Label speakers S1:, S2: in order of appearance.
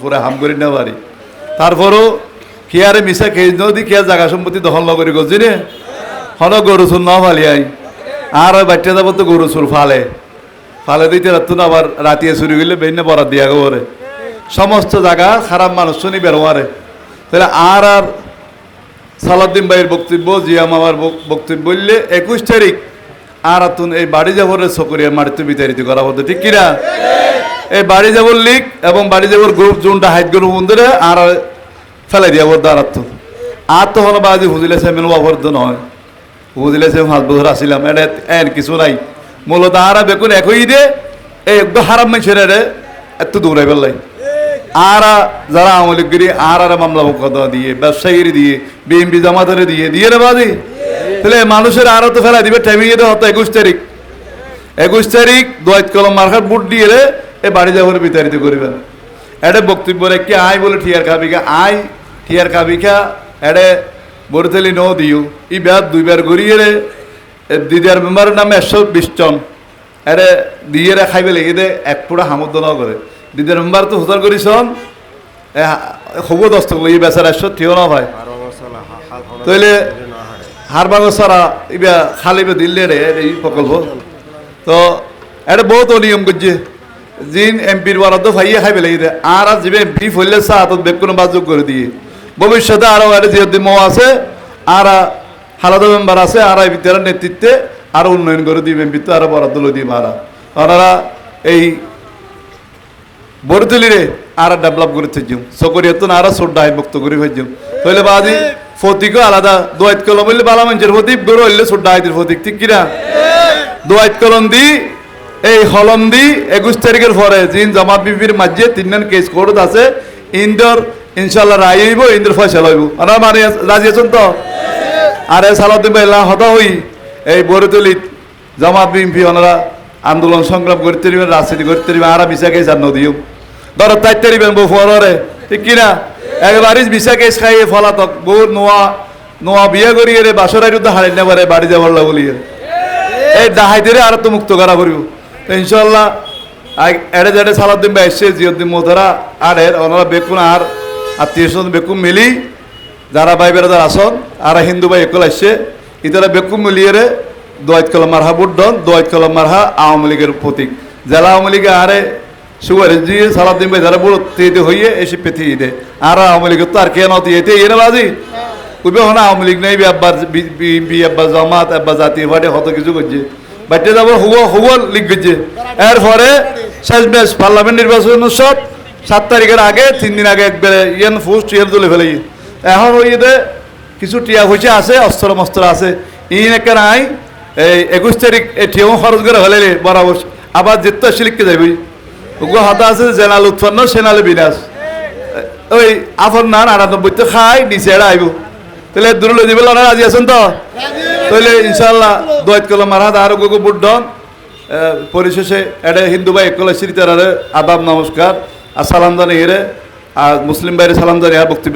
S1: পুরা হাম করি না পারি। তারপরও কিয়ারে মিশা খেয়ে নদী কিয়া জাগা সম্পত্তি দখল নকরি গজি রে হন গরু চুর ন ফালি আই। আর ওই বাচ্চা যাব তো গরু চুর ফালে ফালে দিতে রাখতো আবার রাতিয়ে চুরি গেলে বেইনে বরাদ দিয়া গরে সমস্ত জায়গা খারাপ মানুষ শুনি বেরোয়ারে তাহলে আর আর সালাদ্দিন ভাইয়ের বক্তব্য, জিয়া মামার বক্তব্য বললে একুশ তারিখ আর আতুন এই বাড়ি যাবরের সকরিয়া মাটিতে বিতাড়িত করা হতো ঠিক কিনা? এই বাড়ি যাবর লিগ এবং বাড়ি যাবর গ্রুপ জোনটা হাইট গ্রুপ বন্ধুরে, আর ফেলাই দিয়া বর দাঁড়াত আর তো হলো বাজি হুজিলে সে মেনু বাবর নয়। হুজিলে সে পাঁচ বছর আসিলাম এটা এন কিছু নাই। মূলত আর বেকুন একই দে এই একদম হারাম মানুষের রে এত দৌড়াই পেলাই আর যারা আমলিগিরি আর আর মামলা মোকদ্দমা দিয়ে, ব্যবসায়ীর দিয়ে বিএমপি জামাতের দিয়ে দিয়ে রে বাদি তাহলে মানুষের আরও তো ফেলা দিবে টাইমিং এতে হতো একুশ তারিখ। একুশ তারিখ দোয়াত কলম মার্কার বুট দিয়ে রে এ বাড়ি যাবার বিতাড়িত করিবেন। এটা বক্তব্য রেখে আই বলে ঠিয়ার খাবিকা আই ঠিয়ার খাবিকা এডে বরিতেলি ন দিও। ই বেয়ার দুইবার গড়িয়ে রে দিদিয়ার মেম্বারের নামে একশো বিশ জন। এরে দিয়ে রে খাইবে লেগে দে এক পুরা হামুদ ন করে। দিদিয়ার মেম্বার তো হোতার করিছন এ হব দস্ত ই বেচার একশো ঠিও না ভাই। তইলে হার বাগর সারা ইবা খালিবে দিল্লে রে এই প্রকল্প। তো এটা বহুত অনিয়ম করছে। জিন এমপির বরাদ্দ ফাইয়ে খাইবে লাগি আর আর যিবে এমপি ফইলে চা হাতত বেগ কোনো বাজুক করে দিয়ে। ভবিষ্যতে আরও এটা জিয়দ্দিন মৌ আছে, আর হালাদা মেম্বার আছে, আর এই ভিতরে নেতৃত্বে আরও উন্নয়ন করে দিবে, এমপি তো আরও বরাদ্দ লই দিবে আর। ওনারা এই বড়তুলিরে আর ডেভেলপ করে থাকছুম সকরি এত আর সোড্ডা মুক্ত করে ফেলছুম তাহলে বাদি ফতিকও আলাদা। দোয়াত কলম বললে বালা মানুষের ফতিক, গরু হইলে সোড্ডা হাইতির ফতিক। ঠিক কিনা? দোয়াত কলম দি এই হলম দি একুশ তারিখের পরে জিন জামাত বিবির মাঝে তিনজন কেস কোর্ট আছে। ইন্দর ইনশাল্লাহ রায় হইব, ইন্দর ফয়সালা হইব। আর মানে রাজি আছেন তো? আর এ সালাউদ্দিন ভাই হতা হই। এই বরতুলিত জামাত বিএমপি ওনারা আন্দোলন সংগ্রাম করতে পারিবেন রাজনীতি করতে পারিবেন আর বিচা কেস আর নদীও। ধর তাইতে পারিবেন বউ ফরে ঠিক কিনা? একবারই বিচা কেস খাইয়ে ফলাতক বউ নোয়া নোয়া বিয়ে করিয়ে বাসরাই উদ্দা হারিয়ে নেবারে বাড়ি যাবার বলিয়ে এই ডাহাইতে আর তো মুক্ত করা করিব। তো ইনশাল্লাহ এড়ে জেড়ে সালাউদ্দিন ভাই এসছে জিয়দ্দিন মোহতারা আর এর ওনারা বেকুন আর আত্মীয় স্বজন বেকুন মিলি, যারা ভাই বেড়াদার আসন আর হিন্দু ভাই একল আসছে ইতারা বেকুম মিলিয়ে রে দোয়াত কলম মারহা বুড্ডন দোয়াত কলম মারহা আওয়ামী লীগের প্রতীক। জেলা আওয়ামী লীগে আরে সুগার জি সালাউদ্দিন ভাই যারা বুড়ো তেতে হইয়ে এসে পেথি দে আর আওয়ামী লীগের তো আর কে নতি এতে এনে বাজি। উবে হনা আওয়ামী লীগ নাই আব্বার বিএনপি আব্বার জামাত আব্বার জাতীয় পার্টি কত কিছু করছে। বাড়িতে যাব হুব হুব লিগ করছে এরপরে শেষ ম্যাচ পার্লামেন্ট নির্বাচন সব সাত তারিখের আগে, তিন দিন আগে একবারে ইয়ান ফুস ইয়ান তুলে ফেলে এখন ওই এতে কিছু টিয়া হয়েছে আছে, অস্ত্র মস্ত্র আছে। ইন একে নাই, এই একুশ তারিখ এই টিয়াও খরচ করে হলে বরাবর। আবার আসলে লিখতে যাবি ওগুলো হাতা আছে, জেনাল উৎপন্ন, সেনালে বিনাশ। ওই আফর নান আটানব্বই তো খাই নিচে এরা আইব তাহলে দূর লই দিবে লড়া রাজি আছেন তো? তাহলে ইনশাল্লাহ দোয়াত কলম মারা আর গোগো বুড্ডন পরিশেষে এটা হিন্দু ভাই একলা শ্রীতারে আদাব নমস্কার। আর সালাম জানি হিরে আর মুসলিম ভাইয়ের সালাম জানি আর বক্তব্য